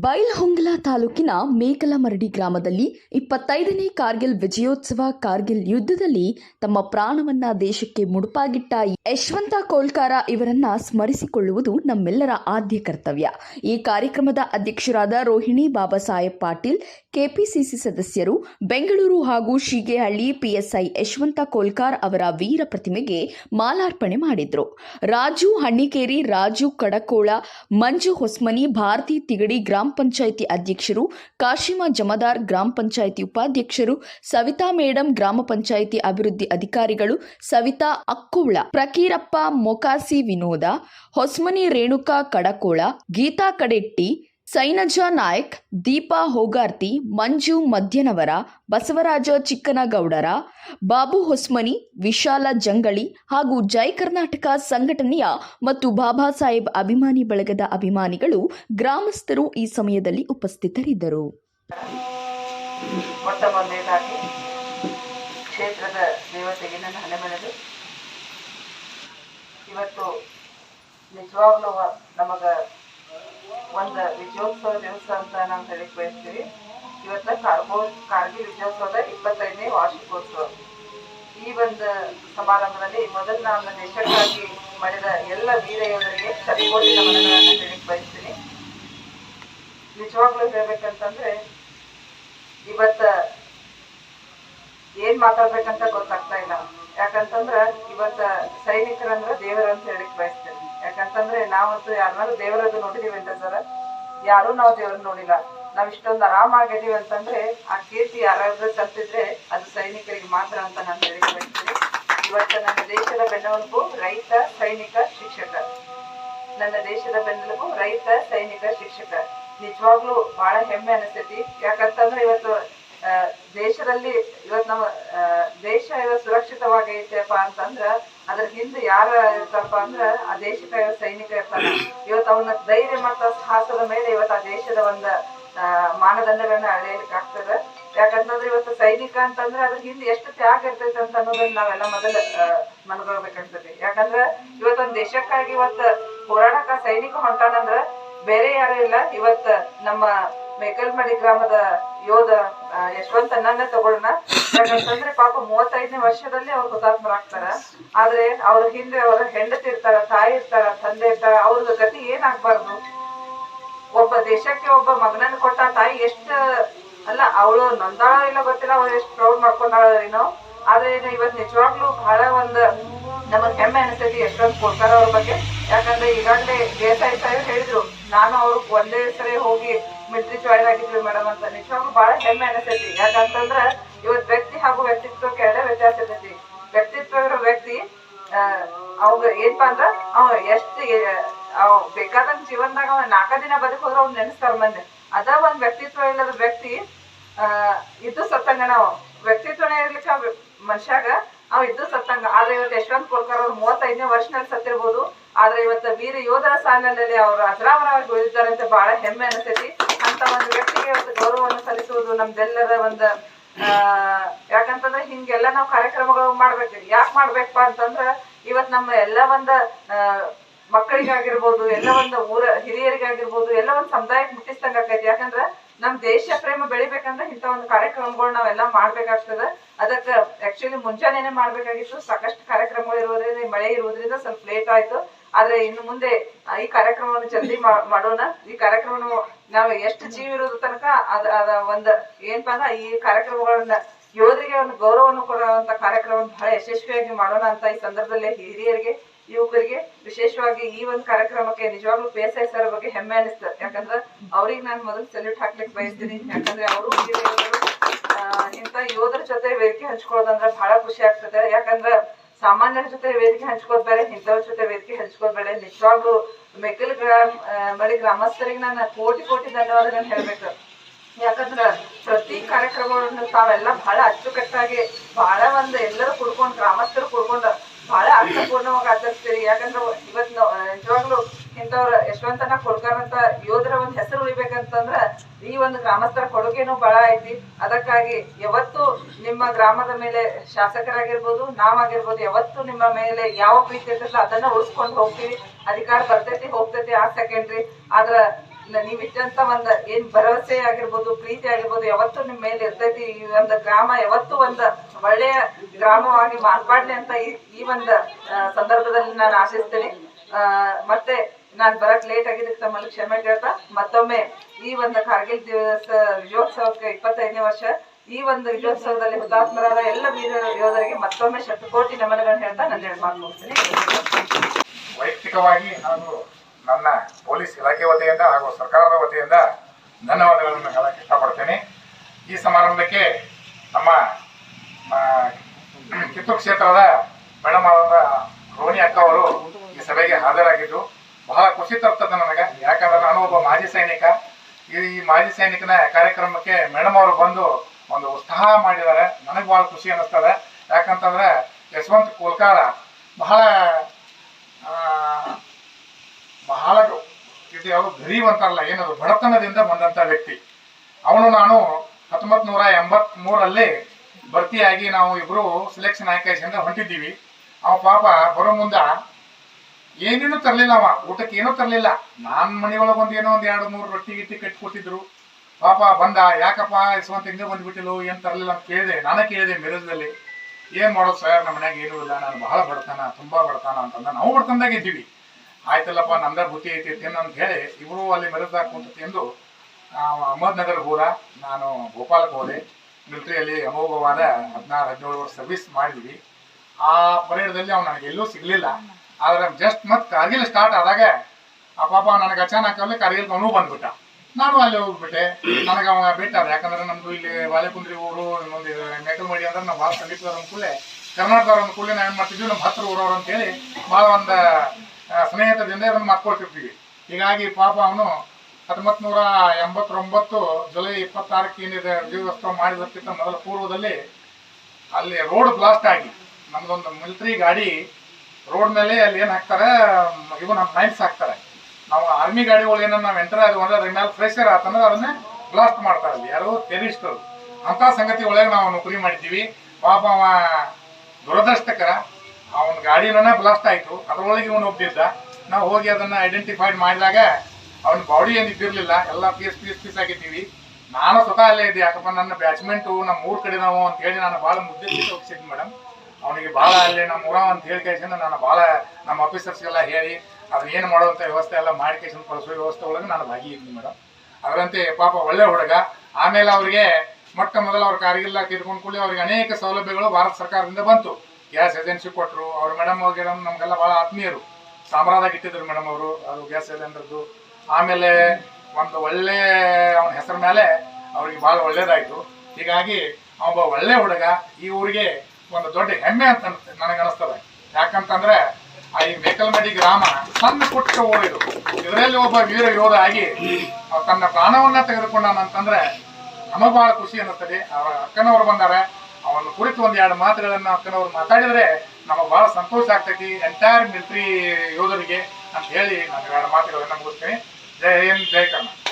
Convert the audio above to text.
ಬೈಲ್ಹೊಂಗಲ ತಾಲೂಕಿನ ಮೇಕಲಮರಡಿ ಗ್ರಾಮದಲ್ಲಿ ಇಪ್ಪತ್ತೈದನೇ ಕಾರ್ಗಿಲ್ ವಿಜಯೋತ್ಸವ ಕಾರ್ಗಿಲ್ ಯುದ್ಧದಲ್ಲಿ ತಮ್ಮ ಪ್ರಾಣವನ್ನ ದೇಶಕ್ಕೆ ಮುಡುಪಾಗಿಟ್ಟ ಯಶವಂತ ಕೋಲ್ಕಾರ ಇವರನ್ನ ಸ್ಮರಿಸಿಕೊಳ್ಳುವುದು ನಮ್ಮೆಲ್ಲರ ಆದ್ಯ ಕರ್ತವ್ಯ. ಈ ಕಾರ್ಯಕ್ರಮದ ಅಧ್ಯಕ್ಷರಾದ ರೋಹಿಣಿ ಬಾಬಾ ಸಾಹೇಬ್ ಪಾಟೀಲ್, ಕೆಪಿಸಿಸಿ ಸದಸ್ಯರು, ಬೆಂಗಳೂರು ಹಾಗೂ ಶೀಗೇಹಳ್ಳಿ ಪಿಎಸ್ಐ ಯಶವಂತ ಕೋಲ್ಕಾರ್ ಅವರ ವೀರ ಪ್ರತಿಮೆಗೆ ಮಾಲಾರ್ಪಣೆ ಮಾಡಿದರು. ರಾಜು ಹಣ್ಣಿಕೇರಿ, ರಾಜು ಕಡಕೋಳ, ಮಂಜು ಹೊಸ್ಮನಿ, ಭಾರತಿ ತಿಗಡಿ ಗ್ರಾಮ ಪಂಚಾಯಿತಿ ಅಧ್ಯಕ್ಷರು, ಕಾಶಿಮ ಜಮದಾರ್ ಗ್ರಾಮ ಪಂಚಾಯಿತಿ ಉಪಾಧ್ಯಕ್ಷರು, ಸವಿತಾ ಮೇಡಂ ಗ್ರಾಮ ಪಂಚಾಯಿತಿ ಅಭಿವೃದ್ಧಿ ಅಧಿಕಾರಿಗಳು, ಸವಿತಾ ಅಕ್ಕುಳ ಪ್ರಕೀರಪ್ಪ ಮೊಕಾಸಿ ವಿನೋದ, ಹೊಸ್ಮನಿ ರೇಣುಕಾ ಕಡಕೋಳ, ಗೀತಾ ಕಡೆಟ್ಟಿ ಸೈನಜ ನಾಯ್ಕ್, ದೀಪಾ ಹೋಗಾರ್ತಿ, ಮಂಜು ಮಧ್ಯನವರ, ಬಸವರಾಜ ಚಿಕ್ಕನಗೌಡರ, ಬಾಬು ಹೊಸ್ಮನಿ, ವಿಶಾಲ ಜಂಗಳಿ ಹಾಗೂ ಜೈ ಕರ್ನಾಟಕ ಸಂಘಟನೆಯ ಮತ್ತು ಬಾಬಾ ಸಾಹೇಬ್ ಅಭಿಮಾನಿ ಬಳಗದ ಅಭಿಮಾನಿಗಳು ಗ್ರಾಮಸ್ಥರು ಈ ಸಮಯದಲ್ಲಿ ಉಪಸ್ಥಿತರಿದ್ದರು. ಕ್ಷೇತ್ರದ ಒಂದು ವಿಜಯೋತ್ಸವ ದಿವಸ ಅಂತ ನಾವು ಹೇಳಿಕ್ ಬಯಸ್ತೀವಿ. ಇವತ್ತ ಕಾರ್ಗೋ ಕಾರ್ಗಿಲ್ ವಿಜಯೋತ್ಸವದ ಇಪ್ಪತ್ತೈದನೇ ವಾರ್ಷಿಕೋತ್ಸವ. ಈ ಒಂದು ಸಮಾರಂಭದಲ್ಲಿ ಮೊದಲು ನಾನು ದೇಶಕ್ಕಾಗಿ ಮಾಡಿದ ಎಲ್ಲ ವೀರ ಯೋಧರಿಗೆ ಶತಕೋಟಿ ನಮನಗಳನ್ನು ಬಯಸ್ತೀನಿ. ನಿಜವಾಗ್ಲೂ ಹೇಳ್ಬೇಕಂತಂದ್ರೆ, ಇವತ್ತ ಏನ್ ಮಾತಾಡ್ಬೇಕಂತ ಗೊತ್ತಾಗ್ತಾ ಇಲ್ಲ. ಯಾಕಂತಂದ್ರ, ಇವತ್ತ ಸೈನಿಕರಂದ್ರ ದೇವರ ಅಂತ ಹೇಳಿಕ್ ಬಯಸ್ತೇನೆ. ಯಾಕಂತಂದ್ರೆ ನಾವಂತೂ ಯಾರನ್ನಾರು ದೇವರದ್ದು ನೋಡಿದೀವಿ ಅಂತ ಸರ್. ಯಾರು ನಾವು ದೇವ್ರನ್ನ ನೋಡಿಲ್ಲ. ನಾವ್ ಇಷ್ಟೊಂದು ಆರಾಮಾಗಿದೀವಿ ಅಂತಂದ್ರೆ ಆ ಕೀರ್ತಿ ಯಾರಾದ್ರೂ ಕಲ್ತಿದ್ರೆ ಅದು ಸೈನಿಕರಿಗೆ ಮಾತ್ರ ಅಂತ ನಾನು ಹೇಳಿಕ್ ಬಯಸ್ತೀನಿ. ಇವತ್ತ ನನ್ನ ದೇಶದ ಬೆನ್ನೆಲುಬು ರೈತ, ಸೈನಿಕ, ಶಿಕ್ಷಕ. ನನ್ನ ದೇಶದ ಬೆನ್ನೆಲುಬು ರೈತ, ಸೈನಿಕ, ಶಿಕ್ಷಕ. ನಿಜವಾಗ್ಲೂ ಬಹಳ ಹೆಮ್ಮೆ ಅನಿಸ್ತೈತಿ. ಯಾಕಂತಂದ್ರೆ ಇವತ್ತು ದೇಶದಲ್ಲಿ ಇವತ್ತು ನಮ್ಮ ದೇಶ ಇವತ್ತು ಸುರಕ್ಷಿತವಾಗೈತೆಪ್ಪ ಅಂತಂದ್ರ ಅದ್ರ ಹಿಂದೆ ಯಾರ ಇರ್ತಾರಪ್ಪ ಅಂದ್ರ ಆ ದೇಶಕ್ಕೆ ಸೈನಿಕ ಇರ್ತಾರ. ಇವತ್ತು ಅವನ ಧೈರ್ಯ ಮತ್ತು ಸಾಹಸದ ಮೇಲೆ ಇವತ್ತು ಆ ದೇಶದ ಒಂದ ಮಾನದಂಡಗಳನ್ನ ಅಳೆಯಲಿಕ್ಕೆ ಆಗ್ತದೆ. ಯಾಕಂತಂದ್ರೆ ಇವತ್ತು ಸೈನಿಕ ಅಂತಂದ್ರೆ ಅದ್ರ ಹಿಂದೆ ಎಷ್ಟು ತ್ಯಾಗ ಇರ್ತೈತೆ ಅಂತ ಅನ್ನೋದನ್ನ ನಾವೆಲ್ಲ ಮೊದಲ ಮನಗೊಳ್ಬೇಕಾಗ್ತದೆ ಯಾಕಂದ್ರೆ ಇವತ್ತೊಂದ್ ದೇಶಕ್ಕಾಗಿ ಇವತ್ತು ಹೋರಾಡಕ ಸೈನಿಕ ಹೊಂಟಾನಂದ್ರ ಬೇರೆ ಯಾರು ಇಲ್ಲ. ಇವತ್ತ ನಮ್ಮ ಮೇಕಲ್ಮಡಿ ಗ್ರಾಮದ ಯೋಧ ಯಶವಂತ ನನ್ನ ತಗೊಳ್ಳೋಣ. ಯಾಕಂತಂದ್ರೆ ಪಾಪ ಮೂವತ್ತೈದನೇ ವರ್ಷದಲ್ಲಿ ಅವ್ರು ಹುತಾತ್ಮರಾಗ್ತಾರ ಆದ್ರೆ ಅವ್ರ ಹಿಂದೆ ಅವರ ಹೆಂಡತಿ ಇರ್ತಾರ, ತಾಯಿ ಇರ್ತಾರ, ತಂದೆ ಇರ್ತಾರ. ಅವ್ರದ ಗತಿ ಏನಾಗ್ಬಾರ್ದು? ಒಬ್ಬ ದೇಶಕ್ಕೆ ಒಬ್ಬ ಮಗನನ್ನು ಕೊಟ್ಟ ತಾಯಿ ಎಷ್ಟು, ಅಲ್ಲ, ಅವಳು ನೊಂದಾಳೋ ಇಲ್ಲ ಗೊತ್ತಿಲ್ಲ ಅವ್ರು ಎಷ್ಟು ಪ್ರೌಡ್ ಮಾಡ್ಕೊಂಡಾಳ ಏನೋ. ಆದ್ರೆ ಏನು ಇವತ್ ನಿಜವಾಗ್ಲೂ ಬಹಳ ಒಂದು ನಮಗ್ ಹೆಮ್ಮೆ ಅನಿಸ್ತೈತಿ ಯಶವಂತ್ ಕೊಡ್ತಾರ ಅವ್ರ ಬಗ್ಗೆ. ಯಾಕಂದ್ರೆ ಈಗಾಗಲೇ ದೇಸಾಯಿ ಸಾಹೇಬ್ ಹೇಳಿದ್ರು ನಾನು ಅವ್ರು ಒಂದೇ ಸರಿ ಹೋಗಿ ಮಿಲಿಟರಿ ಜಾಯ್ನ್ ಆಗಿದ್ವಿ ಮೇಡಮ್ ಅಂತ ನಿಜವಾಗ್ಲೂ ಬಹಳ ಹೆಮ್ಮೆ ಅನಿಸ್ತೈತಿ. ಯಾಕಂತಂದ್ರ ಇವತ್ ವ್ಯಕ್ತಿ ಹಾಗೂ ವ್ಯಕ್ತಿತ್ವಕ್ಕೆ ಎರಡೇ ವ್ಯತ್ಯಾಸ ಇರ್ತೈತಿ. ವ್ಯಕ್ತಿತ್ವ ಇರೋ ವ್ಯಕ್ತಿ ಅವಾಗ ಏನಪ್ಪಾ ಅಂದ್ರ ಅವ ಎಷ್ಟ್ ಅವ್ ಬೇಕಾದಂಗ್ ಜೀವನದಾಗ ಅವ ನಾಲ್ಕ ದಿನ ಬದುಕ್ ಹೋದ್ರ ಅವ್ನ ನೆನೆಸ್ತಾರ ಮಂದಿ ಅದ ಒಂದ್ ವ್ಯಕ್ತಿತ್ವ ಇಲ್ಲದ ವ್ಯಕ್ತಿ, ಆ, ಇದ್ದು ಸತ್ತಂಗ ನಾವು ವ್ಯಕ್ತಿತ್ವನೇ ಇರ್ಲಿಕ್ಕ ಅವ್ ಮನುಷ್ಯಾಗ ಅವ್ ಇದ್ದು ಸತ್ತಂಗ. ಆದ್ರೆ ಇವತ್ತು ಯಶವಂತ್ ಕೋಲ್ಕರ್ ಅವ್ರು ಮೂವತ್ತೈದನೇ ವರ್ಷನಲ್ಲಿ ಸತ್ತಿರ್ಬೋದು. ಆದ್ರೆ ಇವತ್ತು ವೀರ ಯೋಧರ ಸಾಲಿನಲ್ಲಿ ಅವರು ಅಜರಾಮರವಾಗಿ ಉಳಿದಿದ್ದಾರೆ ಅಂತ ಬಹಳ ಹೆಮ್ಮೆ ಅನಿಸ್ತೈತಿ. ಅಂತ ಒಂದು ವ್ಯಕ್ತಿಗೆ ಇವತ್ತು ಗೌರವವನ್ನು ಸಲ್ಲಿಸುವುದು ನಮ್ದೆಲ್ಲರ ಒಂದು ಯಾಕಂತಂದ್ರೆ ಹಿಂಗೆಲ್ಲ ನಾವು ಕಾರ್ಯಕ್ರಮಗಳು ಮಾಡ್ಬೇಕು ಯಾಕೆ ಮಾಡ್ಬೇಕಪ್ಪ ಅಂತಂದ್ರ ಇವತ್ ನಮ್ಮ ಎಲ್ಲ ಒಂದು ಮಕ್ಕಳಿಗಾಗಿರ್ಬೋದು, ಎಲ್ಲ ಒಂದು ಊರ ಹಿರಿಯರಿಗಾಗಿರ್ಬೋದು, ಎಲ್ಲ ಒಂದು ಸಮುದಾಯಕ್ಕೆ ಮುಟ್ಟಿಸ್ದಂಗ ಆಕೈತಿ ಯಾಕಂದ್ರ ನಮ್ ದೇಶ ಪ್ರೇಮ ಬೆಳಿಬೇಕಂದ್ರ ಇಂಥ ಒಂದು ಕಾರ್ಯಕ್ರಮಗಳು ನಾವೆಲ್ಲ ಮಾಡ್ಬೇಕಾಗ್ತದ. ಅದಕ್ಕ ಆಕ್ಚುಲಿ ಮುಂಜಾನೆನೆ ಮಾಡ್ಬೇಕಾಗಿತ್ತು. ಸಾಕಷ್ಟು ಕಾರ್ಯಕ್ರಮಗಳು ಇರೋದ್ರಿಂದ, ಮಳೆ ಇರೋದ್ರಿಂದ ಸ್ವಲ್ಪ ಲೇಟ್ ಆಯ್ತು. ಆದ್ರೆ ಇನ್ನು ಮುಂದೆ ಈ ಕಾರ್ಯಕ್ರಮವನ್ನು ಜಲ್ದಿ ಮಾಡೋಣ. ಈ ಕಾರ್ಯಕ್ರಮ ನಾವು ಎಷ್ಟು ಜೀವ ಇರೋದ್ರ ತನಕ ಅದ ಅದ ಒಂದ್ ಏನಪ್ಪಾ ಅಂದ್ರೆ, ಈ ಕಾರ್ಯಕ್ರಮಗಳನ್ನ ಯೋಧರಿಗೆ ಒಂದು ಗೌರವವನ್ನು ಕೊಡುವಂತ ಕಾರ್ಯಕ್ರಮ ಬಹಳ ಯಶಸ್ವಿಯಾಗಿ ಮಾಡೋಣ ಅಂತ ಈ ಸಂದರ್ಭದಲ್ಲಿ ಹಿರಿಯರಿಗೆ, ಯುವಕರಿಗೆ ವಿಶೇಷವಾಗಿ ಈ ಒಂದು ಕಾರ್ಯಕ್ರಮಕ್ಕೆ ನಿಜವಾಗ್ಲೂ ಪಿ ಎಸ್ ಸರ್ ಬಗ್ಗೆ ಹೆಮ್ಮೆ ಅನಿಸ್ತದೆ ಯಾಕಂದ್ರೆ ಅವ್ರಿಗೆ ನಾನು ಮೊದಲು ಸೆಲ್ಯೂಟ್ ಹಾಕ್ಲಿಕ್ಕೆ ಬಯಸ್ತೀನಿ. ಯಾಕಂದ್ರೆ ಅವರು ಇಂಥ ಯೋಧರ ಜೊತೆ ವೇದಿಕೆ ಹಂಚ್ಕೊಳ್ಳೋದಂದ್ರೆ ಬಹಳ ಖುಷಿ ಆಗ್ತದೆ. ಯಾಕಂದ್ರೆ ಸಾಮಾನ್ಯರ ಜೊತೆ ವೇದಿಕೆ ಹಂಚ್ಕೊಳ್ಬೇಡ ಇಂಥವ್ರ ಜೊತೆ ವೇದಿಕೆ ಹಂಚ್ಕೊಳ್ಬೇಡ. ನಿಜವಾಗ್ಲೂ ಮೆಕ್ಕಲ್ ಗ್ರಾಮ ಮಡಿ ಗ್ರಾಮಸ್ಥರಿಗೆ ನಾನು ಕೋಟಿ ಕೋಟಿ ಧನ್ಯವಾದಗಳನ್ನ ಹೇಳ್ಬೇಕು. ಯಾಕಂದ್ರ ಪ್ರತಿ ಕಾರ್ಯಕ್ರಮಗಳನ್ನು ತಾವೆಲ್ಲ ಬಹಳ ಅಚ್ಚುಕಟ್ಟಾಗಿ, ಬಹಳ ಒಂದು ಎಲ್ಲರೂ ಕುಡ್ಕೊಂಡು, ಗ್ರಾಮಸ್ಥರು ಕುಡ್ಕೊಂಡು ಬಹಳ ಅರ್ಥಪೂರ್ಣವಾಗಿ ಆಚರಿಸ್ತೀರಿ. ಯಾಕಂದ್ರೆ ಇವತ್ತು ನಿಜವಾಗ್ಲೂ ಇಂಥವ್ರ ಯಶವಂತನ ಕೊಡ್ಕರ್ ಅಂತ ಯೋಧರ ಒಂದ್ ಹೆಸರು ಉಳಿಬೇಕಂತಂದ್ರ ಈ ಒಂದು ಗ್ರಾಮಸ್ಥರ ಕೊಡುಗೆನೂ ಬಹಳ ಐತಿ. ಅದಕ್ಕಾಗಿ ಯಾವತ್ತು ನಿಮ್ಮ ಗ್ರಾಮದ ಮೇಲೆ ಶಾಸಕರಾಗಿರ್ಬೋದು, ನಾವಾಗಿರ್ಬೋದು, ಯಾವತ್ತು ನಿಮ್ಮ ಮೇಲೆ ಯಾವ ಪ್ರೀತಿ ಇರ್ತಲ್ಲ ಅದನ್ನ ಉಳಿಸ್ಕೊಂಡು ಹೋಗ್ತೀವಿ. ಅಧಿಕಾರ ಬರ್ತೈತಿ, ಹೋಗ್ತೈತಿ ಆ ಸೆಕೆಂಡ್ರಿ ಆದ್ರ ನೀವ್ ಇಟ್ಟಂತ ಒಂದ್ ಏನ್ ಭರವಸೆ ಆಗಿರ್ಬೋದು, ಪ್ರೀತಿ ಆಗಿರ್ಬೋದು, ಯಾವತ್ತು ನಿಮ್ ಮೇಲೆ ಇರ್ತೈತಿ. ಈ ಒಂದು ಗ್ರಾಮ ಯಾವತ್ತು ಒಂದ್ ಒಳ್ಳೆಯ ಗ್ರಾಮವಾಗಿ ಮಾರ್ಪಾಡ್ಲಿ ಅಂತ ಈ ಈ ಒಂದು ಸಂದರ್ಭದಲ್ಲಿ ನಾನು ಆಶಿಸ್ತೇನೆ. ಮತ್ತೆ ನಾನ್ ಬರಕ್ ಲೇಟ್ ಆಗಿದ್ದಕ್ಕೆ ತಮ್ಮಲ್ಲಿ ಕ್ಷಮೆ ಕೇಳ್ತಾ, ಮತ್ತೊಮ್ಮೆ ಈ ಒಂದು ಕಾರ್ಗಿಲ್ ದಿವಸ ವಿಜಯೋತ್ಸವಕ್ಕೆ ಇಪ್ಪತ್ತೈದನೇ ವರ್ಷ, ಈ ಒಂದು ವಿಜಯೋತ್ಸವದಲ್ಲಿ ಹುತಾತ್ಮರಾದ ಎಲ್ಲ ವೀರ ಯೋಧರಿಗೆ ಮತ್ತೊಮ್ಮೆ ಶತಕೋಟಿ ನಮನಗಳನ್ನು ಹೇಳ್ತಾ ನನ್ನ ಎರಡು ಮಾತು ಮುಗಿಸ್ತೀನಿ. ವೈಯಕ್ತಿಕವಾಗಿ ನಾನು ನನ್ನ ಪೊಲೀಸ್ ಇಲಾಖೆ ವತಿಯಿಂದ ಹಾಗೂ ಸರ್ಕಾರದ ವತಿಯಿಂದ ಧನ್ಯವಾದಗಳನ್ನು ಹೇಳಕ್ಕೆ ಇಷ್ಟಪಡ್ತೇನೆ. ಈ ಸಮಾರಂಭಕ್ಕೆ ನಮ್ಮ ಕಿತ್ತೂರು ಕ್ಷೇತ್ರದ ಮೇಡಮ್ ರೋಣಿ ಅಕ್ಕ ಅವರು ಈ ಸಭೆಗೆ ಹಾಜರಾಗಿದ್ದು ಬಹಳ ಖುಷಿ ತರ್ತದೆ ನನಗೆ. ಯಾಕಂದ್ರೆ ನಾನು ಒಬ್ಬ ಮಾಜಿ ಸೈನಿಕ. ಈ ಮಾಜಿ ಸೈನಿಕನ ಕಾರ್ಯಕ್ರಮಕ್ಕೆ ಮೇಡಮ್ ಅವರು ಬಂದು ಒಂದು ಉತ್ಸಾಹ ಮಾಡಿದ್ದಾರೆ. ನನಗೆ ಬಹಳ ಖುಷಿ ಅನ್ನಿಸ್ತದೆ. ಯಾಕಂತಂದ್ರೆ ಯಶವಂತ್ ಕೋಲ್ಕಾರ ಬಹಳ ಬಹಳ ಇದು ಯಾವುದು ಗರೀಬ್ ಅಂತಾರಲ್ಲ, ಏನದು, ಬಡತನದಿಂದ ಬಂದಂತ ವ್ಯಕ್ತಿ. ಅವನು ನಾನು ಹತ್ತೊಂಬತ್ ನೂರ ಎಂಬತ್ ಮೂರಲ್ಲಿ ಭರ್ತಿಯಾಗಿ ನಾವು ಇಬ್ರು ಸೆಲೆಕ್ಷನ್ ಆಯ್ಕೆಯಿಂದ ಹೊಂಟಿದ್ದೀವಿ. ಅವ ಪಾಪ ಬರೋ ಮುಂದ ಏನೇನು ತರಲಿಲ್ಲ ಅವ. ಊಟಕ್ಕೆ ಏನೂ ತರಲಿಲ್ಲ. ನಾನ್ ಮನೆಯೊಳಗೆ ಒಂದ್ ಏನೋ ಒಂದ್ ಎರಡು ಮೂರು ರೊಟ್ಟಿ ಗಿಟ್ಟಿ ಕಟ್ಟಿ ಕೊಟ್ಟಿದ್ರು ಪಾಪ ಬಂದ, ಯಾಕಪ್ಪ ಇಸ್ವಂತ ಹಿಂದೆ ಬಂದ್ಬಿಟ್ಟಿಲ್ಲ ಏನ್ ತರಲಿಲ್ಲ? ಅಂತ ಕೇಳಿದೆ. ನಾನೇ ಕೇಳಿದೆ ಮೆರಜದಲ್ಲಿ ಏನ್ ಮಾಡೋದು ಸರ್? ನಮ್ಮ ಮನ್ಯಾಗ ಏನೂ ಇಲ್ಲ. ನಾನು ಬಹಳ ಬಡತನ, ತುಂಬಾ ಬಡತನ ಅಂತಂದ ನಾವು ಬಡತನದಾಗ ಇದ್ದೀವಿ. ಆಯ್ತಲ್ಲಪ್ಪ ನಮ್ದ ಬುದ್ಧಿ ಐತಿ ಅಂತ ಹೇಳಿ ಇವರು ಅಲ್ಲಿ ಮೆರಜದಾಗ ಎಂದು ಅಹಮದ್ ಅಹಮದ್ನಗರ್ ಹೋದ ನಾನು ಗೋಪಾಲಕ್ಕೆ ಹೋದೆ. ಮಿಲಿಟರಿಯಲ್ಲಿ ಅಮೋಘವಾದ ಹದಿನಾರು, ಹದಿನೇಳು ವರ್ಷ ಸರ್ವಿಸ್ ಮಾಡಿದ್ವಿ. ಆ ಪರೇಡ್ದಲ್ಲಿ ಅವ್ನು ನನಗೆ ಎಲ್ಲೂ ಸಿಗ್ಲಿಲ್ಲ. ಆದ್ರೆ ಜಸ್ಟ್ ಮತ್ತೆ ಕಾರ್ಗಿಲ್ ಸ್ಟಾರ್ಟ್ ಆದಾಗ, ಆ ಪಾಪ ನನಗೆ ಅಚಾನಕ್ ಅಲ್ಲಿ ಕಾರ್ಗಿಲ್ ಅವನು ಬಂದ್ಬಿಟ್ಟ. ನಾನು ಅಲ್ಲಿ ಹೋಗ್ಬಿಟ್ಟೆ. ನನಗೆ ಅವ ಬಿಟ್ಟಾರ. ಯಾಕಂದ್ರೆ ನಮ್ದು ಇಲ್ಲಿ ಬಾಲೆಕುಂದ್ರಿ ಊರು, ಇನ್ನೊಂದು ಮಡಿ ಅಂದ್ರೆ ನಾವು ಭಾಳ ಸಂಗೀತದವ್ರ ಅನುಕೂಲೆ ಕರ್ನಾಟಕದವ್ರ ಅನುಕೂಲೆ ನಾವೇನ್ ಮಾಡ್ತಿದ್ವಿ? ನಮ್ಮ ಹತ್ರ ಊರವ್ರು ಅಂತ ಹೇಳಿ ಭಾಳ ಒಂದು ಸ್ನೇಹಿತದಿಂದ ಇದನ್ನು ಮಾತ್ಕೊಳ್ತಿರ್ತೀವಿ ಹೀಗಾಗಿ ಪಾಪ ಅವನು ಹತ್ತೊಂಬತ್ ನೂರ ಎಂಬತ್ತೊಂಬತ್ತು ಜುಲೈ ಇಪ್ಪತ್ತಾರಕ್ಕೆ ಏನಿದೆ ವಿಜಯೋತ್ಸವ ಮಾಡಿದಕ್ಕಿಂತ ಮೊದಲ ಪೂರ್ವದಲ್ಲಿ ಅಲ್ಲಿ ರೋಡ್ ಬ್ಲಾಸ್ಟ್ ಆಗಿ, ನಮ್ದೊಂದು ಮಿಲಿಟರಿ ಗಾಡಿ ರೋಡ್ ಮೇಲೆ ಅಲ್ಲಿ ಏನ್ ಹಾಕ್ತಾರೆ ಇವು ನಮ್ಮ ಮೈನ್ಸ್ ಹಾಕ್ತಾರೆ. ನಾವು ಆರ್ಮಿ ಗಾಡಿಗಳು ಏನೋ ನಾವು ಎಂಟರ್ ಆದ್ವು ಅಂದ್ರೆ ಅದ್ರ ಮೇಲೆ ಫ್ರೆಶರ್ ಆತಂದ್ರೆ ಅದನ್ನ ಬ್ಲಾಸ್ಟ್ ಮಾಡ್ತಾರೆ ಅಲ್ಲಿ ಯಾರು ಟೆರಿಸ್ಟರು ಅಂತ ಸಂಗತಿ ಒಳಗೆ ನಾವು ನೌಕರಿ ಮಾಡಿದ್ದೀವಿ. ಪಾಪ ಅವ ದುರದೃಷ್ಟಕರ, ಅವನ ಗಾಡಿನ ಬ್ಲಾಸ್ಟ್ ಆಯ್ತು, ಅದ್ರೊಳಗೆ ಇವನು ಒಬ್ಬಿದ್ದ. ನಾವು ಹೋಗಿ ಅದನ್ನ ಐಡೆಂಟಿಫೈಡ್ ಮಾಡಿದಾಗ ಅವನ ಬಾಡಿ ಏನು ಇದ್ದಿರ್ಲಿಲ್ಲ. ಎಲ್ಲ ಪೀಸ್ ಪೀಸ್ ಪೀಸ್ ಆಗಿದ್ದೀವಿ. ನಾನು ಸ್ವತಃ ಅಲ್ಲೇ ಇದ್ದೆ. ಯಾಕಪ್ಪ, ನನ್ನ ಬ್ಯಾಚ್ಮೆಂಟು ನಮ್ಮ ಊರ್ ಕಡೆ ನಾವು ಅಂತ ಹೇಳಿ ನಾನು ಭಾಳ ಮುದ್ದೆ ಹೋಗಿಸಿದ್ದೆ ಮೇಡಮ್ ಅವನಿಗೆ ಭಾಳ ಅಲ್ಲಿ ನಮ್ಮ ಊರ ಅಂತ ಹೇಳಿ ಕೇಸಿಂದ ನಾನು ಭಾಳ ನಮ್ಮ ಆಫೀಸರ್ಸ್ಗೆಲ್ಲ ಹೇಳಿ ಅದನ್ನ ಏನು ಮಾಡುವಂಥ ವ್ಯವಸ್ಥೆ ಎಲ್ಲ ಮಾಡ್ಕೇಶನ್ ಕಳಿಸೋ ವ್ಯವಸ್ಥೆ ಒಳಗೆ ನಾನು ಭಾಗಿಯಿದ್ದೀನಿ ಮೇಡಮ್ ಅದರಂತೆ ಪಾಪ ಒಳ್ಳೆ ಹುಡುಗ. ಆಮೇಲೆ ಅವರಿಗೆ ಮೊಟ್ಟ ಮೊದಲು ಅವ್ರ ಕಾರ್ಗಿಲ್ಲ ತೀರ್ಕೊಂಡು ಕೂಡಿ ಅವ್ರಿಗೆ ಅನೇಕ ಸೌಲಭ್ಯಗಳು ಭಾರತ ಸರ್ಕಾರದಿಂದ ಬಂತು. ಗ್ಯಾಸ್ ಏಜೆನ್ಸಿ ಕೊಟ್ಟರು ಅವ್ರ ಮೇಡಮ್ ಹೋಗಿ ನಮಗೆಲ್ಲ ಭಾಳ ಆತ್ಮೀಯರು. ಸಾಮ್ರಾದಾಗ ಇಟ್ಟಿದ್ರು ಮೇಡಮ್ ಅವರು, ಅದು ಗ್ಯಾಸ್ ಸಿಲಿಂಡರ್ದು. ಆಮೇಲೆ ಒಂದು ಒಳ್ಳೆ ಅವನ ಹೆಸರ ಮೇಲೆ ಅವ್ರಿಗೆ ಭಾಳ ಒಳ್ಳೇದಾಯಿತು. ಹೀಗಾಗಿ ಅವ ಒಳ್ಳೆ ಹುಡುಗ. ಈ ಊರಿಗೆ ಒಂದು ದೊಡ್ಡ ಹೆಮ್ಮೆ ಅಂತ ನನಗೆ ಅನಿಸ್ತದೆ. ಯಾಕಂತಂದ್ರೆ ಆ ಈ ಮೇಕಲ್ಮಡಿ ಗ್ರಾಮ ಸಣ್ಣ ಪುಟ್ಟ ಊರಿದು ಇದರಲ್ಲಿ ಒಬ್ಬ ವೀರ ಯೋಧ ಆಗಿ ತನ್ನ ಪ್ರಾಣವನ್ನ ತೆಗೆದುಕೊಂಡಂತಂದ್ರೆ ನಮಗ್ ಬಹಳ ಖುಷಿ ಅನ್ನಿಸ್ತದೆ. ಅವರ ಅಕ್ಕನವರು ಬಂದಾರೆ. ಅವನ ಕುರಿತು ಒಂದ್ ಎರಡು ಮಾತುಗಳನ್ನ ಅಕ್ಕನವ್ರು ಮಾತಾಡಿದ್ರೆ ನಮಗ್ ಬಹಳ ಸಂತೋಷ ಆಗ್ತೈತಿ ಎಂಟೈರ್ ಮಿಲಿಟರಿ ಯೋಧರಿಗೆ ಅಂತ ಹೇಳಿ ನಾನು ಎರಡು ಮಾತುಗಳನ್ನ ಮುಗಿಸ್ತೀನಿ. ಜೈ ಹಿಂದ್, ಜೈ ಕರ್ನಾಟಕ.